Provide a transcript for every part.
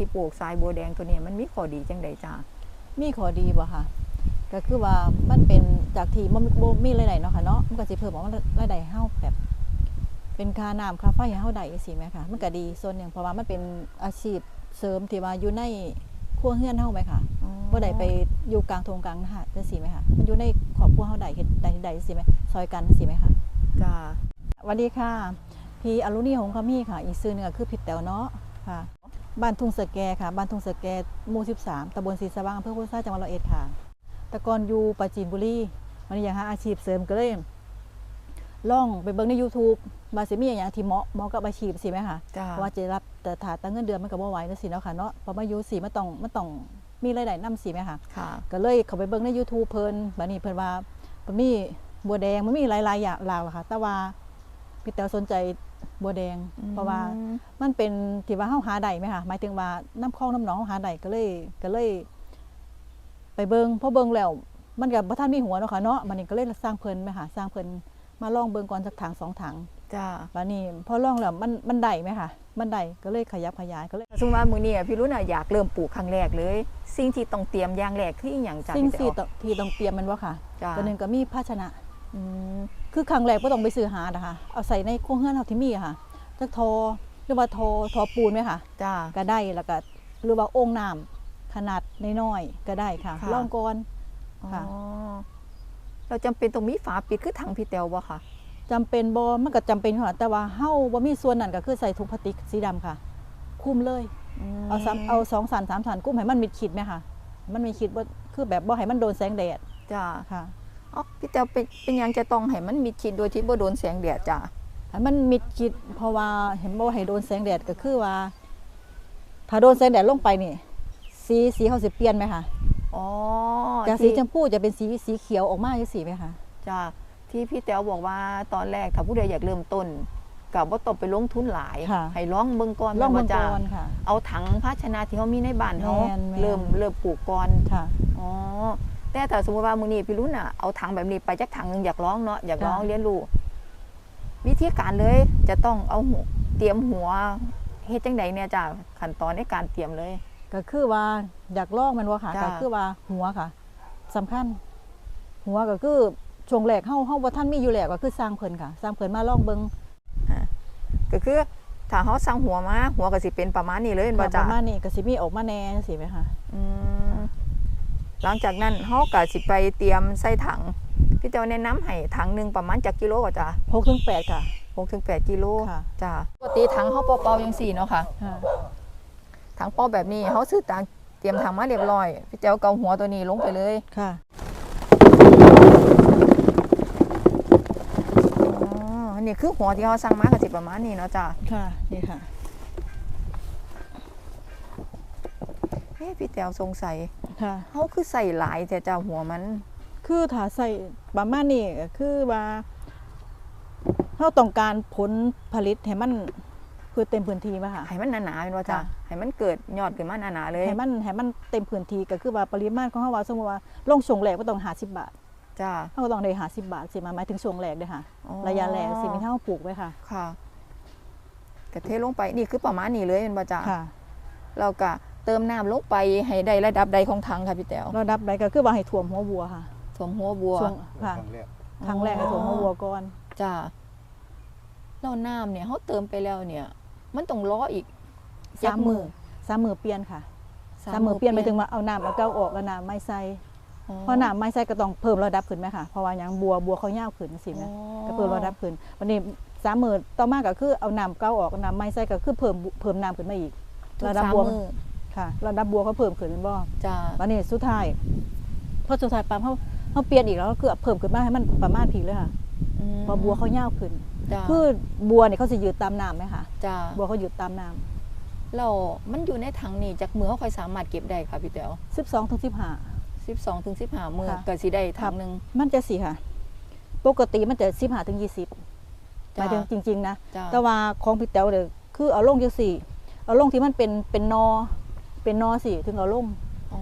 ที่ปลูกทรายบัวแดงตัวเนี้มันมีข้อดีจังใดจ้ามีข้อดีบ่ค่ะ ก็คือว่ามันเป็นจากที่มันบ่มีรายได้เนาะค่ะเนาะมันก็สิเพิ่มว่ารายได้เฮาแบบเป็นค่าน้ำค่าไฟให้เฮาได้จังซี่แหมค่ะ มันก็ดีส่วนหนึ่งเพราะว่ามันเป็นอาชีพเสริมที่ว่าอยู่ในครัวเฮือนเฮาไหมค่ะบ่ได้ไปอยู่กลางทงกลางหาดจังซี่ไหมค่ะมันอยู่ในครอบครัวเฮาได้เฮ็ดได้ได้จังซี่ไหมซอยกันจังซี่ไหมค่ะจ้าสวัสดีค่ะ พี่อรุณีหงส์คำมีค่ะ อีกซื่อหนึงก็คือพี่แต๋วเนาะค่ะ บ้านทุ่งสะแกค่ะ บ้านทุ่งสะแกหมู่13ตำบลศรีสว่างอำเภอพุทธาจังหวัดร้อยเอ็ดค่ะแต่ก่อนอยู่ปราจีนบุรีวันนี้อยากหาอาชีพเสริมก็เลยล่องไปเบิ่งใน YouTube มาสิมีอย่างที่เหมาะเหมาะกับอาชีพสิไหมคะจ้าเพราะว่าจะรับแต่ถาตั้งเงินเดือนมันก็บ่ไหวจังซี่เนาะค่ะเนาะเพราะมาอยู่สิมันต้องมันต้องมีรายได้นำสิไหมคะค่ะก็เลยเข้าไปเบิ่งใน YouTube เพิ่นบัดนี้เพิ่นว่ามันมีบัวแดงมันมีหลายๆอย่างหลากหลายค่ะ แต่ว่าพี่แต๋วสนใจ บัวแดง เพราะว่ามันเป็นที่ว่าเฮาหาได้ไหมคะหมายถึงว่าน้ำคลองน้ำหนองเฮาหาได้ก็เลยก็เลย ไปเบิงพอเบิงแล้ว มันก็บ่ทันมีหัวเนาะค่ะเนาะบัดนี้ก็เลยสร้างเพิ่นไหมคะสร้างเพิ่นมาลองเบิงก่อนสักถังสองถังจ้าบัดนี้พอลองแล้วมันมันได้ไหมคะมันได้ก็เลยขยับขยายก็เลยสมมติว่ามือนี้พี่รุ่นน่ะอยากเริ่มปลูกครั้งแรกเลย สิ่งที่ต้องเตรียมอย่างแรกคืออหย่างจ้าสิ่งพี่ที่แต๋วต้องที่ต้องเตรียมมันว่าค่ะจ้าตัวหนึงก็มีภาชนะอืม คือครั้งแรกบ่ต้องไปซื้อหานะคะเอาใส่ในครัวเฮือนเฮาที่มีอะค่ะจักทอหรือว่าทอทอปูนไหมคะจ้า ก็ได้แล้วก็หรือว่าโอ่งน้ำขนาดน้อยๆก็ได้ค่ะค่ะลองก่อนอ๋อค่ะเราจำเป็นต้องมีฝาปิดคือถังพี่แต๋วบ่ค่ะ จำเป็นบ่มันก็จำเป็นค่ะแต่ว่าเฮาบ่มีส่วนนั้นก็คือใส่ถุงพลาสติกสีดำค่ะ คุมเลย เอาซ้ำเอาสองสันสามสันกุ้มให้มันมิดขีดไหมค่ะมันมีขีดบ่คือแบบบ่ให้มันโดนแสงแดดจ้า ค่ะ อ๋อพี่แต๋วเป็นเป็นหยังจะต้องให้มันมิดชิดโดยที่บ่โดนแสงแดดจ้าให้มันมิดขีดเพราะว่าเห็นบ่ว่าให้โดนแสงแดดก็คือว่า ถ้าโดนแสงแดดลงไปนี่ สีสีเขาสิเปลี่ยนไหมคะอ๋อจากสีที่ชมพูจะเป็นสีสีเขียวออกมาจังซี่ไหมคะ จ้าที่พี่แต๋วบอกว่าตอนแรกถ้าผู้ใดอยากเริ่มต้นกับว่าต้องไปลงทุนหลาย ค่ะ ให้ร้องเบิ่งก่อนลองเบิ่งว่าจ้าก่อนค่ะ เอาถังภาชนะที่เขามีในบ้านเขาแม่นแม่น เริ่มเริ่มปลูกก่อน ค่ะ อ๋อ แต่ถ้าสมมติว่ามือนี้พี่รุ่นอะเอาถังแบบนี้ไปจักถังหนึงอยากร้องเนาะอยากร้องค่ะเรียนรู้วิธีการเลยจะต้องเอาหัวเตรียมหัวเฮ็ดจังใดเนี่ยจ้าขั้นตอนในการเตรียมเลย ก็คือว่าอยากลอกมันว่าค่ะจ้ะก็คือว่าหัวค่ะสำคัญ หัวก็คือช่วงแรกเฮาเฮาบ่ทันมีอยู่แล้วก็คือสร้างเพิ่นค่ะ สร้างเพิ่นมาลองเบิ่งก็คือถ้าเขาสั่งหัวมาหัวก็สิเป็นประมาณนี้เลยเห็นบ่ค่ะปจ้าระมาณนี้ก็สิมีออกมาแหน่จังซี่ไหมคะอืม หลังจากนั้นเขาก็สิไปเตรียมใส่ถังพี่เจ้าแนะนำให้ถังหนึ่งประมาณจากกิโลก็จ้ะ6ถึง8ค่ะหกถึงแปดกิโลค่ะจ้ะปกติถังเขาเปล่าๆยังสี่เนาะค่ะค่ะถังเปล่าแบบนี้เขาซื้อต่างเตรียมถังมาเรียบร้อย พี่เจ้าเกาหัวตัวนี้ลงไปเลยค่ะอ๋ออันนี้คือหัวที่เขาสั่งมาก็สิประมาณนี้เนาะจ้ะค่ะนี่ค่ะเฮ้พี่เจ้าสงสัย ค่ะ เขาคือใส่หลายแต่จ้าหัวมัน คือถ้าใส่ประมาณนี้ก็คือว่าเฮาต้องการผลผลิตให้มันคือเต็มพื้นที่ไหมค่ะให้มันหนาๆเป็นว่าจ้ะค่ะให้มันเกิดยอดขึ้นมาหนาๆเลยให้มันให้มันเต็มพื้นที่ก็คือว่าปริมาณของเฮาว่าสมมุติว่าลงช่วงแรกก็ต้อง50บาทจ้าเฮาก็ต้องได้50บาทสิมาหมายถึงช่วงแรกเด้อค่ะ ระยะแรกสิมีเฮาปลูกไว้ค่ะ ค่ะกระเทลงไปนี่คือประมาณนี้เลยเป็นว่าจ้ะค่ะเราก็ เติมน้ำลงไปให้ได้ระดับใดของถังค่ะพี่แต๋วระดับใดก็คือว่าให้ท่วมหัวบัวค่ะสวมหัวบัวช่วงค่ะครั้งแรกครั้งแรกให้ท่วมหัวบัวก่อนจ้าแล้วน้ำเนี่ยเขาเติมไปแล้วเนี่ย มันต้องล้ออีกสามมือสามมือเปลี่ยนค่ะสามมือเปลี่ยนหมายถึงว่าเอาน้ำเอาเก้าออกแล้วน้ำไม่ใส่เพราะน้ำไม่ใส่ก็ต้องเพิ่มระดับขึ้นไหมค่ะเพราะว่าหยังบัวบัวเขายาวขึ้นสิแม่ก็เพิ่มระดับขึ้นวันนี้สามมือต่อมาก็คือเอาน้ำเก้าออกน้ำไม่ใส่ก็คือเพิ่มเพิ่มน้ำขึ้นมาอีกทุกระดับสามบัวมือ ค่ะระดับบัวเขาเพิ่มขึ้นเป็นบ่จ้าวันนี้สุดท้ายพอสุดท้ายปั๊มเขาเขาเปลี่ยนอีกแล้วก็คือเพิ่มขึ้นมาให้มันประมาณผีเลยค่ะมเพอบัวเขายาวขึ้นจ้าคือบัวเนี่ยเขาจะยืดตามน้ำไหมคะจ้าบัวเขายืดตามน้ำแล้วมันอยู่ในถังนี่จากมือเขาค่อยสามารถเก็บได้ค่ะพี่แต๋วสิบสองถึงสิบห้าสิบสองถึงสิบห้ามือค่ะก็สิได้ถังหนึ่งมันจะสี่ค่ะ ปกติมันจะสิบห้าถึงยี่สิบหจ้ามายถึงจริง ๆ นะจ้าแต่ว่าของพี่แต๋วเดี๋ยวคือเอาลงจังสี่ เอาลงที่มันเป็นเป็นนอ เป็นนอสี่ถึงเอาลง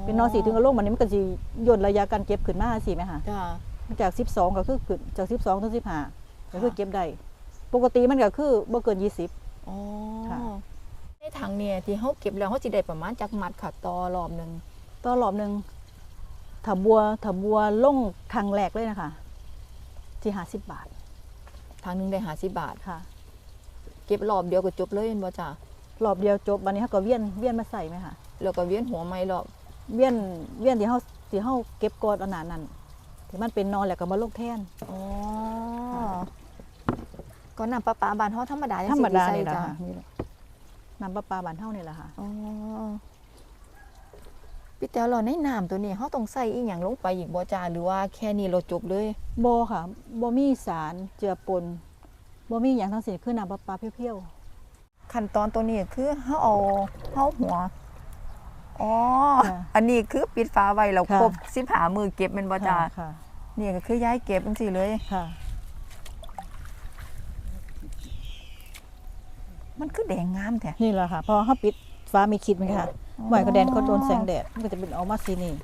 เป็นนอสี่ถึงเอาลงมันนี้มันก็จะย่นระยะการเก็บขึ้นมาสี่ไหมคะจ้าจากสิบสองก็คือขึ้นจากสิบสองถึงสิบห้าก็คือค่ะเก็บได้ปกติมันก็คือบ่เกินยี่สิบอ๋อค่ะในในถังเนี่ยที่เฮาเก็บแล้วเฮาสิได้ประมาณจักมัดค่ะต่อรอบหนึงต่อรอบหนึ่งถ้าบัวถ้าบัวลงครั้งแรกเลยนะคะที่ห้าสิบบาทถังหนึงได้50บาทค่ะ เก็บรอบเดียวก็จบเลยแม่นบ่จ้ารอบเดียวจบวันนี้เขาก็เวียนเวียนมาใส่ไหมคะ แล้วก็เวียนหัวใหม่รอบเวียนเวียนที่เขาที่เขาเก็บกอดอันนั้นนั่นที่มันเป็นนอนแล้วก็มาลงแทน อ๋อก็น้ำประปาบ้านเฮาธรรมดาจังธรสิรมดาใส่นี่แหละจ้ะค่ะนี่แหละน้ำประปาบานเท่านี่แหละค่ะอ๋อพี่แต๋วเราในน้ำตัวนี้เฮาต้องใส่อีหยังลงไปอีกบ่จ้าหรือว่าแค่นี้เราจบเลยโบค่ะโบมีสารเจือปนโบมีอย่างทั้งสิ้นคือน้ำประปาเพียวขั้นตอนตัวนี้คือเฮาเอาเฮาหัว อ๋อค่ะอันนี้คือปิดฝาไว้แล้วค่ะครบสิบหามือเก็บแมันบ่ๆจ้าค่ะนี่ก็คือย้ายเก็บจังซี่เลยค่ะ มันคือแดงงามแท้นี่แหละค่ะพอเขาปิดฟ้ามีคิดไหมคะไหวก็แดนเขาโดนแสงแดดมันก็จะเป็นออกมาสีนี่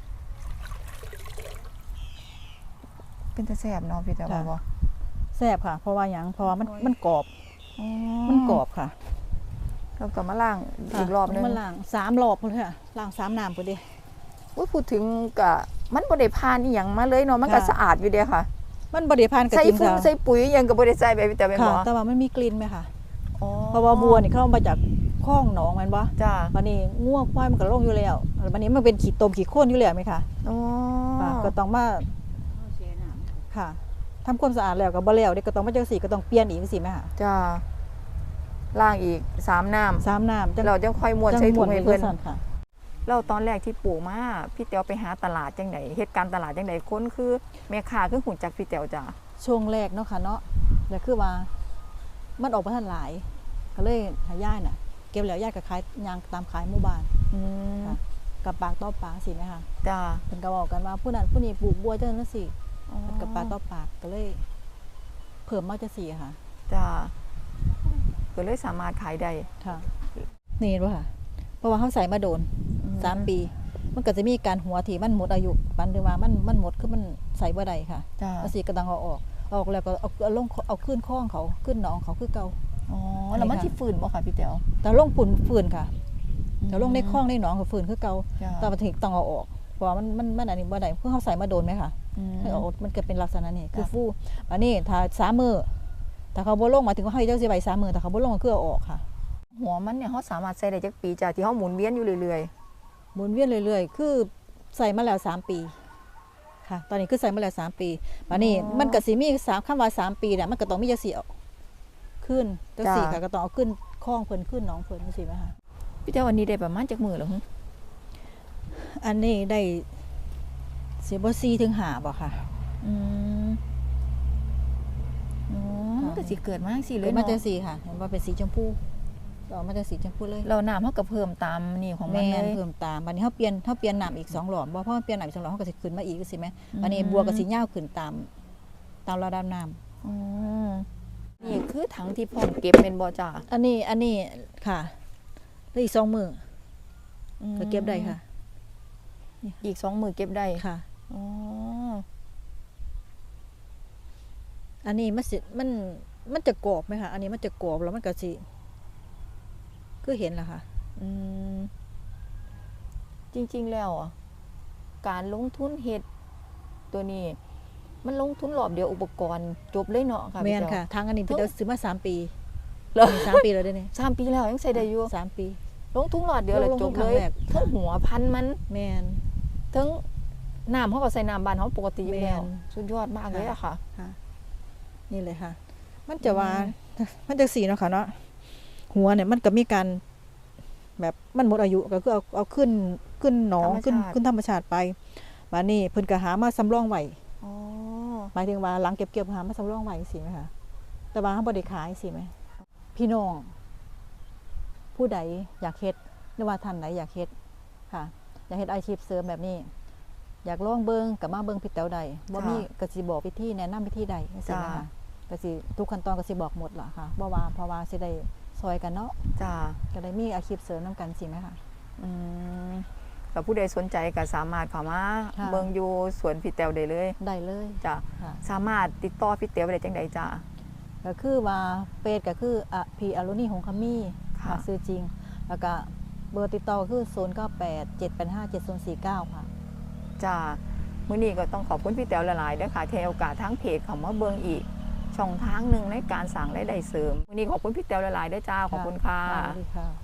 เป็นตาแซ่บเนาะพี่แต๋วว่าค่ะบ่แซ่บค่ะ เพราะว่าอย่างเพราะว่ามันมันกรอบอ๋อมันกรอบค่ะ เราก็มาล้างอีกรอบหนึงมันล้างสามรอบเลยค่ะล้างสามน้ำพอดีอุ๊ยพูดถึงก็มันบ่ได้ผ่านอีหยังมาเลยเนาะมันก็ค่ะสะอาดอยู่เด้ค่ะ มันบริพานกับใส่จริงฟุ้งค่ะใส่ปุ๋ยอิหยังก็บ่ได้ใส่ไปพี่แต๋วแม่นค่ะบ่แต่ว่ามันมีกลิ่นไหมคะอ๋อเพราะว่าบัวนี่เข้ามาจากคลองหนองแมันบ่จ้าวันนี้ง่วงควายมันก็ลงอยู่แล้ววันนี้มันเป็นขีดตมขีดข้นอยู่แล้วไหมคะอ๋อค่ะก็ต้องมาค่ะทำความสะอาดแล้วก็บ่แล้วเด็กก็ต้องมาจังสีก็ต้องเปลี่ยนอีกสิแม่ค่ะจ้า ล้างอีกสามน้ำสามน้ำจังเราจังค่อยม้วนใส่ถุงให้เพิ่นจังม่วค่ะเราตอนแรกที่ปลูกมาพี่แต๋วไปหาตลาดจังไดเหตุการณ์ตลาดจังไดคนคือแม่ค้าคือหุ่นจักพี่แต๋วจ้าช่วงแรกเนาะค่ะเนาะแล้วคือว่ามันออกมาทันหลาย ก็เลยหาย่ายน่ะ เก็บแล้วย่ายก็ขายยางตามขายหมู่บ้านอืมค่ะกับปากต่อปากสิแม่ค่ะจ้าเพิ่นก็บอกกันว่าผู้นั้นผู้นี้ปลูกบัวจังนั้นสิมันกับปากต่อปากก็เลย เพิ่มมาจังสี่ค่ะจ้า ก็เลยสามารถขายได้ค่ะนี่รู้ค่ะเพราะว่าเขาใส่มาโดนอืมสามปี มันก็จะมีการหัวที่มันหมดอายุปันหรือว่ามันมันหมดคือมันใส่บ่ได้ค่ะจ้าภาษีก็ต้องเอาออกเอาออกแล้วก็เอาเอาลงเอาขึ้นข้องเขาขึ้นหนองเขาคือเก่าอ๋อแล้วมันนี่ค่ะที่ฝืนบ่ค่ะพี่แต๋วแต่ลงปุ่นฝืนค่ะแต่ลงในข้องในหนองก็ฝืนคือเก่าจ้าแต่มาถึงต้องเอาออกเพราะว่ามันมันมันอันนี้บ่ได้เพื่อเขาใส่มาโดนไหมค่ะอืมให้เอาออกมันก็เป็นลักษณะนี้คือจ้ะฟูอันนี้ถ้าสามมือ ถ้าเขาบ่ลงหมายถึงว่าให้เจ้าสิใบสามมือแต่เขาบ่ลงก็คือเอาออกค่ะ หัวมันเนี่ยเขาสามารถใส่ได้จักปีจ้าที่เขาหมุนเวียนอยู่เรื่อยหมุนเวียนเรื่อยๆ คือใส่มาแล้วสามปีค่ะ ตอนนี้คือใส่มาแล้วสามปีบัดนี้มันก็สิมีสามคำว่าสามปีเนี่ยมันก็ต้องมีจังสีเอาขึ้นจังสีค่ะก็ต้องเอาขึ้นคล้องเพิ่นขึ้นหน้องเพิ่นจังซี่ไหมคะๆพี่แต๋ววันนี้ได้ประมาณจักมือแล้วหึอันนี้ได้สิบ่4ถึง5บ่ค่ะ อืมอ๋อมัน ก็สิเกิดมาจังซี่เลเลยยมาเนาะจังสีค่ะเห็นว่าเป็นสีชมพูออกมาจังสีชมพูเลยเราน้ำเขาก็เพิ่มตามนี่ของมันแม่เลนย เพิ่มตามบัดนี้เฮาเปลี่ยนเฮาเปลี่ยนน้ำอีกสองหลอมบ่เพราะมันเปลี่ยนน้ำอีกสองหลอมเฮาก็สิขึ้นมาอีกจังซี่แหมบัดนี้อืม บัวก็สิยาวขึ้นตาม ตามระดับน้ำ อ๋อนี่คือถังที่พร้อมเก็บเป็นบ่จ้าอันนี้อันนี้ค่ะแล้วอีกสองมือก็เก็บได้ค่ะ อีกสองมือเก็บได้ค่ะ อ๋ออันนี้มันสิมัน มันจะกรอบไหมคะอันนี้มันจะกรอบแล้วมันก็สิคือเห็นแล้วค่ะ อืม จริง ๆ แล้วอะการลงทุนเฮ็ดตัวนี้ มันลงทุนรอบเดียวอุปกรณ์จบเลยเนาะค่ะแมพี่นแจ๋วค่ะ ทางอันนี้พี่เดาซื้อมาสามปีเหรอนี่สามปีแล้วเด้เนี่ยสามปีแล้วยังใส่ได้อยู่สามปี ลงทุนรอบเดียวเลยลงจทุบนครั้เลงยแรก ทั้งหัวพันมันแมนทั้งน้ำเขาก็ใส่น้ำบานเขาปกติอยู่แล้วแม่น สุดยอดมากเลยอะค่ะ ค่ะนี่เลยค่ะ มันจะว่า มันจะสีเนาะค่ะเนาะหัวเนี่ยมันก็มีการ แบบมันหมดอายุก็คือเอาเอาขึ้นขึ้นหนองธรรมชาติขึ้นขึ้นธรรมชาติไปมานี่เพิ่นก็หามาสำรองไว้อ๋อหมายถึงว่าหลังเก็บเกี่ยวหามาสำรองไว้สิไหมคะแต่ว่าเขาบริขายสิไหมพี่น้อง ผู้ใดอยากเฮ็ดหรือว่าท่านไหนอยากเฮ็ดค่ะ อยากเฮ็ดอาชีพเสริมแบบนี้ อยากลองเบิงกับมาเบิงพี่แต๋วใดบ่มีกสิบอกวิธีแนะนำวิธีใดจังซี่นะคะ กสิทุกขั้นตอนกสิบอกหมดล่ะค่ะบ่ว่าเพราะว่าสิได้ซอยกันเนาะจ้าก็ได้มีอาชีพเสริมนํกันสิไหมคะอืมกับผู้ใดสนใจก็สามารถเข้ามาค่ะเบิ่งอยู่สวนพี่แตวได้เลยได้เลยจ้ะค่ะสามารถติดต่อพี่แตวได้จังใดจ้าก็คือว่าเฟซก็คืออะพีอารนี่หงคามี่ค่ะค่ะซื้อจริง แล้วก็เบอร์ติดต่อก็คือ 0 9 8 7 8 5 7 0 4 9 ค่ะ จ้ามื้อนี้ก็ต้องขอบคุณพี่แต๋วหลายๆด้วยค่ะที่ให้โอกาสทั้งเพจของมาเบิงอีก ช่องทางหนึ่งในการสั่งรายได้เสริมวันนี้ขอบคุณพี่เตียวหลายๆด้วยจ้าขอบคุณค่ะ สวัสดีค่ะ